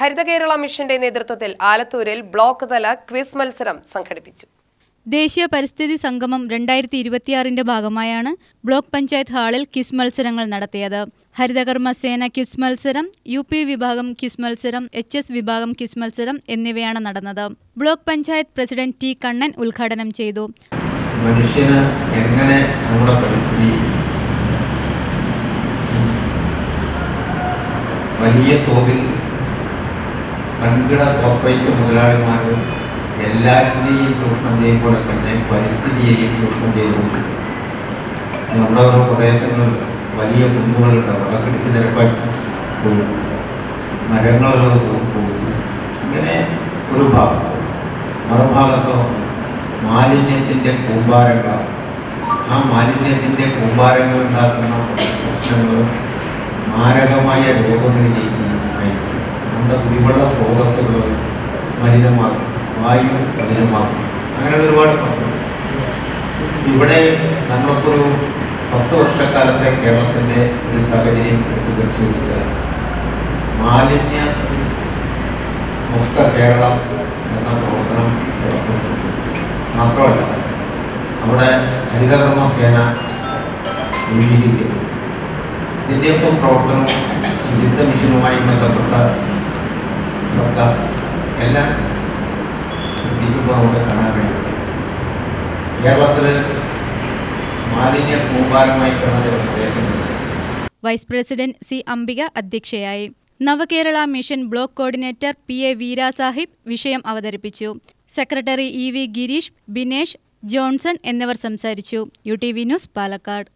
ഹരിത കേരള മിഷന്റെ നേതൃത്വത്തിൽ ആലത്തൂരിൽ ബ്ലോക്ക് തല ക്വിസ് മത്സരം സംഘടിപ്പിച്ചു. ദേശീയ പരിസ്ഥിതി സംഗമം രണ്ടായിരത്തി ഇരുപത്തിയാറിന്റെ ഭാഗമായാണ് ബ്ലോക്ക് പഞ്ചായത്ത് ഹാളിൽ ക്വിസ് മത്സരങ്ങൾ നടത്തിയത്. ഹരിതകർമ്മ സേന ക്വിസ് മത്സരം യു പി വിഭാഗം ക്വിസ് മത്സരം എച്ച് എസ് വിഭാഗം ക്വിസ് മത്സരം എന്നിവയാണ് നടന്നത്. Block panchayat president T Kannan ഉദ്ഘാടനം ചെയ്തു. മനുഷ്യന് എങ്ങനെ നമ്മുടെ പരിസ്ഥിതി വലിയ തോതിൽ വൻകിട കോർപ്പറേറ്റ് മുതലാളിമാർ എല്ലാറ്റിനെയും ചൂഷണം ചെയ്യുമ്പോൾ തന്നെ പരിസ്ഥിതിയെയും ചൂഷണം ചെയ്തുകൊണ്ടിരിക്കും നമ്മുടെ ഓരോ പ്രദേശങ്ങളിൽ വലിയ കുന്നുകളുണ്ട് വെള്ളക്കെടുത്ത് ചിലപ്പോൾ പോകും. മരങ്ങളുള്ളത് പോകും. ഇങ്ങനെ ഒരു ഭാഗം. മറുഭാഗത്തോ മാലിന്യത്തിന്റെ കൂമ്പാരങ്ങൾ. ആ മാലിന്യത്തിന്റെ കൂമ്പാരങ്ങൾ ഉണ്ടാക്കുന്ന പ്രശ്നങ്ങൾ മാരകമായ രോഗങ്ങളിലേക്ക് നമ്മുടെ കുടിവെള്ള സ്രോതസ്സുകൾ മലിനമാകും വായു മലിനമാകും അങ്ങനെയുള്ള ഒരുപാട് പ്രശ്നങ്ങൾ. ഇവിടെ നമ്മളൊക്കെ ഒരു പത്ത് വർഷക്കാലത്തെ കേരളത്തിന്റെ ഒരു സാഹചര്യം എടുത്ത് പരിശോധിച്ചാൽ മാലിന്യ മുക്ത കേരളം എന്ന പ്രവർത്തനം മാത്രമല്ല അവിടെ ഹരിതകർമ്മ സേന രൂപീകരിക്കുന്നു. ഇതിന്റെയൊക്കെ പ്രവർത്തനം ശുചിത്വ മിഷനുമായി ബന്ധപ്പെട്ട ശ്രദ്ധിക്കുമ്പോൾ നമുക്ക് കാണാൻ കഴിയും കേരളത്തിൽ മാലിന്യ കൂമ്പാരമായി കാണുന്ന ചില പ്രദേശങ്ങളുണ്ട് വൈസ് പ്രസിഡന്റ് സി അംബിക അധ്യക്ഷയായി. Navakerala mission block coordinator P A Veerasahib വിഷയം അവതരിപ്പിച്ചു. Secretary E V Gireesh Binesh Johnson എന്നിവർ സംസാരിച്ചു. U T V news Palakkad.